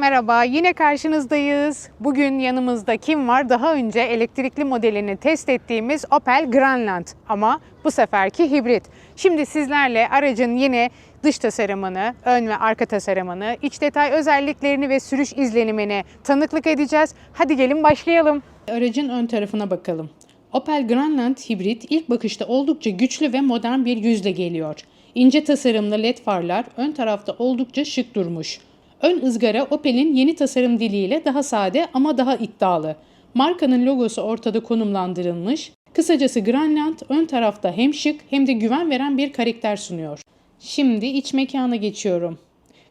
Merhaba, yine karşınızdayız. Bugün yanımızda kim var? Daha önce elektrikli modelini test ettiğimiz Opel Grandland ama bu seferki hibrit. Şimdi sizlerle aracın yine dış tasarımını, ön ve arka tasarımını, iç detay özelliklerini ve sürüş izlenimini tanıklık edeceğiz. Hadi gelin başlayalım. Aracın ön tarafına bakalım. Opel Grandland hibrit ilk bakışta oldukça güçlü ve modern bir yüzle geliyor. İnce tasarımlı led farlar ön tarafta oldukça şık durmuş. Ön ızgara Opel'in yeni tasarım diliyle daha sade ama daha iddialı. Markanın logosu ortada konumlandırılmış. Kısacası Grandland ön tarafta hem şık hem de güven veren bir karakter sunuyor. Şimdi iç mekana geçiyorum.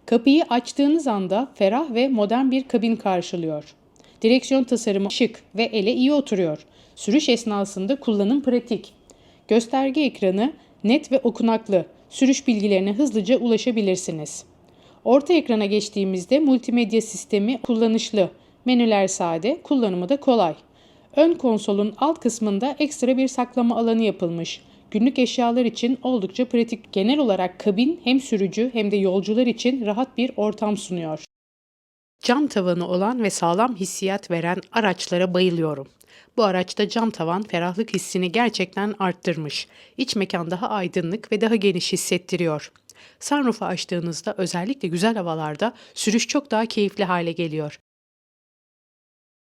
Kapıyı açtığınız anda ferah ve modern bir kabin karşılıyor. Direksiyon tasarımı şık ve ele iyi oturuyor. Sürüş esnasında kullanım pratik. Gösterge ekranı net ve okunaklı. Sürüş bilgilerine hızlıca ulaşabilirsiniz. Orta ekrana geçtiğimizde multimedya sistemi kullanışlı. Menüler sade, kullanımı da kolay. Ön konsolun alt kısmında ekstra bir saklama alanı yapılmış. Günlük eşyalar için oldukça pratik. Genel olarak kabin hem sürücü hem de yolcular için rahat bir ortam sunuyor. Cam tavanı olan ve sağlam hissiyat veren araçlara bayılıyorum. Bu araçta cam tavan ferahlık hissini gerçekten arttırmış. İç mekan daha aydınlık ve daha geniş hissettiriyor. Sunroof'u açtığınızda özellikle güzel havalarda sürüş çok daha keyifli hale geliyor.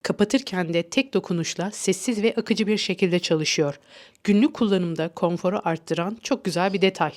Kapatırken de tek dokunuşla sessiz ve akıcı bir şekilde çalışıyor. Günlük kullanımda konforu arttıran çok güzel bir detay.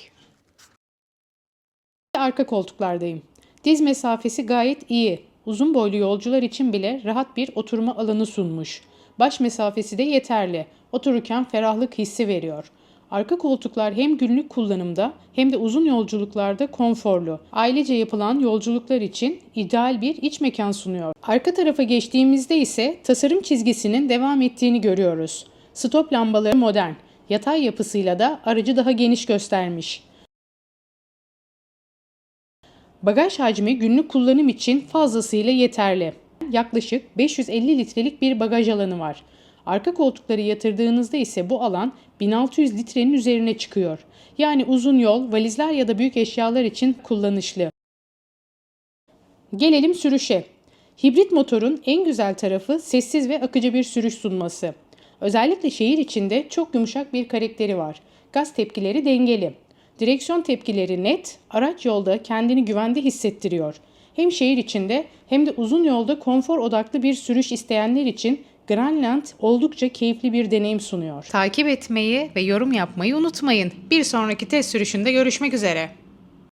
Arka koltuklardayım. Diz mesafesi gayet iyi. Uzun boylu yolcular için bile rahat bir oturma alanı sunmuş. Baş mesafesi de yeterli. Otururken ferahlık hissi veriyor. Arka koltuklar hem günlük kullanımda hem de uzun yolculuklarda konforlu. Ailece yapılan yolculuklar için ideal bir iç mekan sunuyor. Arka tarafa geçtiğimizde ise tasarım çizgisinin devam ettiğini görüyoruz. Stop lambaları modern. Yatay yapısıyla da aracı daha geniş göstermiş. Bagaj hacmi günlük kullanım için fazlasıyla yeterli. Yaklaşık 550 litrelik bir bagaj alanı var. Arka koltukları yatırdığınızda ise bu alan 1600 litrenin üzerine çıkıyor. Yani uzun yol, valizler ya da büyük eşyalar için kullanışlı. Gelelim sürüşe. Hibrit motorun en güzel tarafı sessiz ve akıcı bir sürüş sunması. Özellikle şehir içinde çok yumuşak bir karakteri var. Gaz tepkileri dengeli. Direksiyon tepkileri net, araç yolda kendini güvende hissettiriyor. Hem şehir içinde hem de uzun yolda konfor odaklı bir sürüş isteyenler için Grandland oldukça keyifli bir deneyim sunuyor. Takip etmeyi ve yorum yapmayı unutmayın. Bir sonraki test sürüşünde görüşmek üzere.